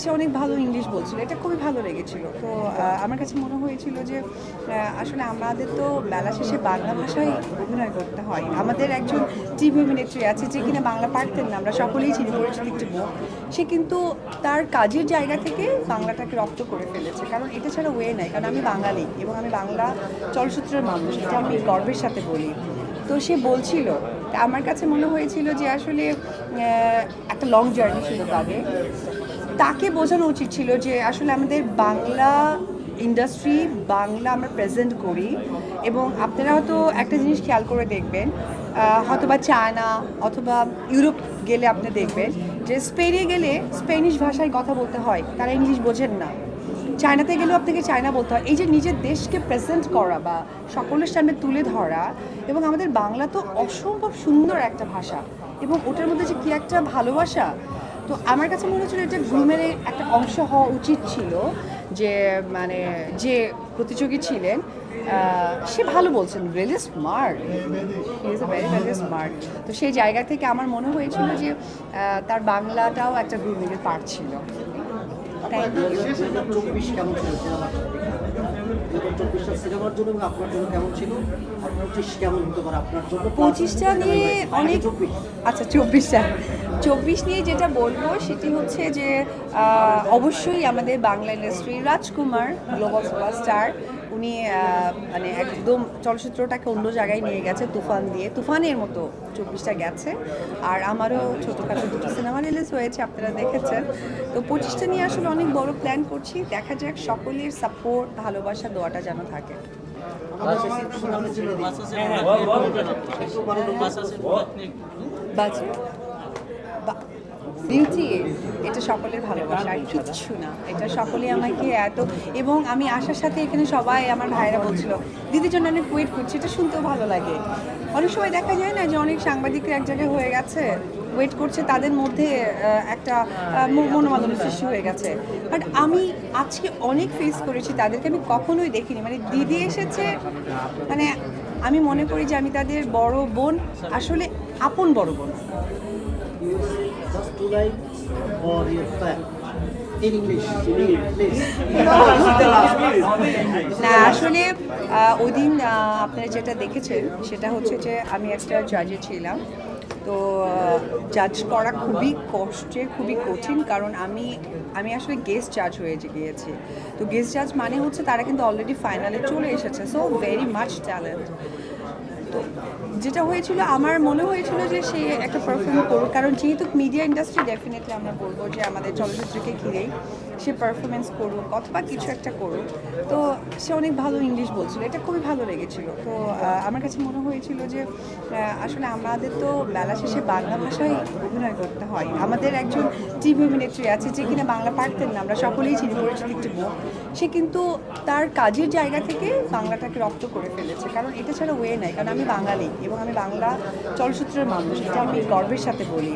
সে অনেক ভালো ইংলিশ বলছিল, এটা খুবই ভালো লেগেছিল। তো আমার কাছে মনে হয়েছিল যে আসলে আমাদের তো বেলা শেষে বাংলা ভাষায় অভিনয় করতে হয়। আমাদের একজন টিভি অভিনেত্রী আছে যে কিনা বাংলা পারতেন না, আমরা সকলেই চিনি, পরিচিত একটি মুখ সে কিন্তু তার কাজের জায়গা থেকে বাংলাটাকে রপ্ত করে ফেলেছে। কারণ এটা ছাড়া ওয়ে নাই, কারণ আমি বাঙালি এবং আমি বাংলা চলচ্চিত্রের মানুষ, এটা আমি গর্বের সাথে বলি। তো সে বলছিল, আমার কাছে মনে হয়েছিল যে আসলে একটা লং জার্নি ছিল তাদের তাকে বোঝানো উচিত ছিল যে আসলে আমাদের বাংলা ইন্ডাস্ট্রি বাংলা আমরা প্রেজেন্ট করি এবং আপনারা হয়তো একটা জিনিস খেয়াল করে দেখবেন আহ, হয়তোবা চায়না অথবা ইউরোপ গেলে আপনি দেখবেন যে স্পেনে গেলে স্পেনিশ ভাষায় কথা বলতে হয় তারা ইংলিশ বোঝেন না। চায়নাতে গেলেও আপনাকে চায়না বলতে হয়। এই যে নিজের দেশকে প্রেজেন্ট করা বা সকলের সামনে তুলে ধরা এবং আমাদের বাংলা তো অসম্ভব সুন্দর একটা ভাষা এবং ওটার মধ্যে যে কী একটা ভালোবাসা তো আমার কাছে মনে হচ্ছিল এটা গ্রুমের একটা অংশ হওয়া উচিত ছিল যে মানে যে প্রতিযোগী ছিলেন সে ভালো বলছেন really smart is a very very smart তো সেই জায়গা থেকে আমার মনে হয়েছিল যে তার বাংলাটাও একটা গ্রুমিংয়ের পার্ট ছিল। চব্বিশ কেমন ছিল সিনেমার দু হাজার চব্বিশটা সিনেমার জন্য এবং আপনার জন্য কেমন ছিল? আর পঁচিশ কেমন হতে পারে আপনার জন্য? পঁচিশটা নিয়ে অনেক চব্বিশ। আচ্ছা চব্বিশটা। চব্বিশ নিয়ে যেটা বলব সেটি হচ্ছে যে অবশ্যই আমাদের Bangla industry Rajkumar global superstar উনি মানে একদম চলচ্চিত্রটাকে অন্য জায়গায় নিয়ে গেছে তুফান দিয়ে। তুফানের মতো চব্বিশটা গেছে। আর আমারও ছোটোখাটো দুটো সিনেমা রিলিজ হয়েছে আপনারা দেখেছেন। তো পঁচিশটা নিয়ে আসলে অনেক বড় প্ল্যান করছি। দেখা যাক সকলের সাপোর্ট ভালোবাসা দোয়াটা যেন থাকে। বাজে বিউটি এটা সকলের ভালোবাসা আর কিচ্ছু না। এটা সকলেই আমাকে এত এবং আমি আসার সাথে এখানে সবাই আমার ভাইরা বলছিল দিদির জন্য অনেক ওয়েট করছি এটা শুনতেও ভালো লাগে। অনেক সময় দেখা যায় না যে অনেক সাংবাদিকরা এক জায়গায় হয়ে গেছে ওয়েট করছে তাদের মধ্যে একটা আহ, ম- সৃষ্টি হয়ে গেছে। বাট আমি আজকে অনেক ফেস করেছি তাদেরকে আমি কখনোই দেখিনি। মানে দিদি এসেছে মানে আমি মনে করি যে আমি তাদের বড় বোন আসলে আপন বড় বোন। Just two lines for your please. না, আসলে ওই দিন আপনারা যেটা দেখেছেন, সেটা হচ্ছে যে আমি একটা জাজে ছিলাম। তো জাজ করা খুবই কষ্টের খুবই কঠিন, কারণ আমি আমি আসলে গেস্ট জাজ হয়ে গিয়েছি। তো গেস্ট জাজ মানে হচ্ছে তারা কিন্তু অলরেডি ফাইনালে চলে এসেছে। সো ভেরি মাচ ট্যালেন্ট তো যেটা হয়েছিল, আমার মনে হয়েছিল যে সে একটা পারফর্ম করুক। কারণ যেহেতু মিডিয়া ইন্ডাস্ট্রি ডেফিনেটলি আমরা বলব যে আমাদের চলচ্চিত্রকে ঘিরেই সে পারফরমেন্স করুক অথবা কিছু একটা করুক। তো সে অনেক ভালো ইংলিশ বলছিল, এটা খুবই ভালো লেগেছিল। তো আমার কাছে মনে হয়েছিল যে আসলে আমাদের তো বেলা শেষে বাংলা ভাষায় অভিনয় করতে হয়। আমাদের একজন টিভি অভিনেত্রী আছে যে কিনা বাংলা পারতেন না, আমরা সকলেই চিনি, পরিচিত একটি মুখ সে কিন্তু তার কাজের জায়গা থেকে বাংলাটাকে রপ্ত করে ফেলেছে। কারণ এটা ছাড়া ওয়ে নাই। কারণ আমি বাঙালি এবং আমি বাংলা চলচ্চিত্রের মানুষ এটা আমি গর্বের সাথে বলি।